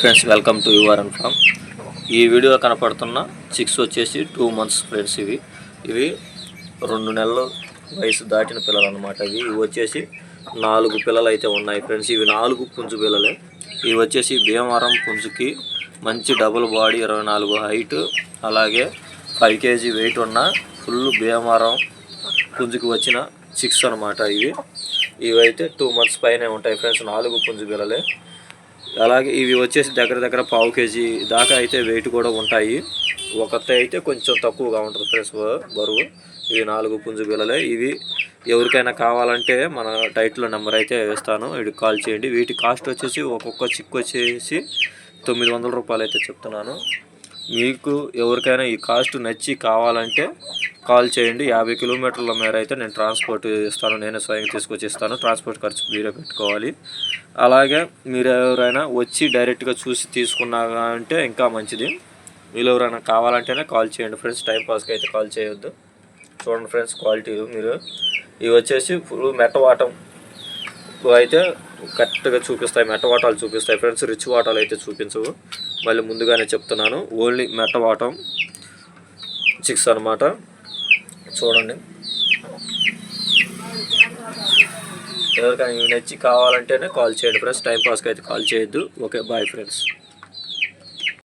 Friends welcome to your and from. ఈ video కనపడుతున్న chicks వచ్చేసి టూ మంత్స్ ఫ్రెండ్స్ ఇవి. ఇవి రెండు నెలల వయసు దాటిన పిల్లలు అనమాట ఇవి. ఇవి వచ్చేసి నాలుగు పిల్లలు అయితే ఉన్నాయి ఫ్రెండ్స్. ఇవి నాలుగు పుంజు పిల్లలే. ఇవి వచ్చేసి భీమవరం పుంజుకి మంచి డబుల్ బాడీ ఇరవై నాలుగు హైట్ అలాగే ఫైవ్ కేజీ వెయిట్ ఉన్న ఫుల్ భీమవరం పుంజుకి వచ్చిన చిక్స్ అనమాట ఇవి. ఇవి అయితే టూ మంత్స్ పైనే ఉంటాయి ఫ్రెండ్స్. నాలుగు పుంజు పిల్లలే. అలాగే ఇవి వచ్చేసి దగ్గర దగ్గర పావు కేజీ దాకా అయితే వెయిట్ కూడా ఉంటాయి. ఒకటి అయితే కొంచెం తక్కువగా ఉంటుంది ఫ్రెండ్స్ బరువు. ఇవి నాలుగు పుంజు బిళ్ళలే. ఇవి ఎవరికైనా కావాలంటే మన టైట్లో నెంబర్ అయితే వేస్తాను. వీటికి కాల్ చేయండి. వీటి కాస్ట్ వచ్చేసి ఒక్కొక్క చిక్కు వచ్చేసి తొమ్మిది వందల రూపాయలు అయితే చెప్తున్నాను. మీకు ఎవరికైనా ఈ కాస్ట్ నచ్చి కావాలంటే కాల్ చేయండి. యాభై కిలోమీటర్ల మేర అయితే నేను ట్రాన్స్పోర్ట్ ఇస్తాను. నేనే స్వయం తీసుకొచ్చి ఇస్తాను ట్రాన్స్పోర్ట్ ఖర్చు మీరే పెట్టుకోవాలి. అలాగే మీరు ఎవరైనా వచ్చి డైరెక్ట్గా చూసి తీసుకున్నా అంటే ఇంకా మంచిది. మీరు ఎవరైనా కావాలంటేనే కాల్ చేయండి. ఫ్రెండ్స్ టైంపాస్కి అయితే కాల్ చేయొద్దు. చూడండి ఫ్రెండ్స్ క్వాలిటీ మీరు. ఇవి వచ్చేసి ఫుల్ మెట్టవాటం అయితే కరెక్ట్గా చూపిస్తాయి. మెట్ట వాటాలు చూపిస్తాయి. ఫ్రెండ్స్ రిచ్ వాటాలు అయితే చూపించవు. మళ్ళీ ముందుగానే చెప్తున్నాను. ఓన్లీ మెట్ట వాటం చిక్స్ అనమాట చూడండి. ఎవరికైనా ఇవి నచ్చి కావాలంటేనే కాల్ చేయండి ఫ్రెండ్స్. టైం పాస్కి అయితే కాల్ చేయొద్దు. Okay bye friends.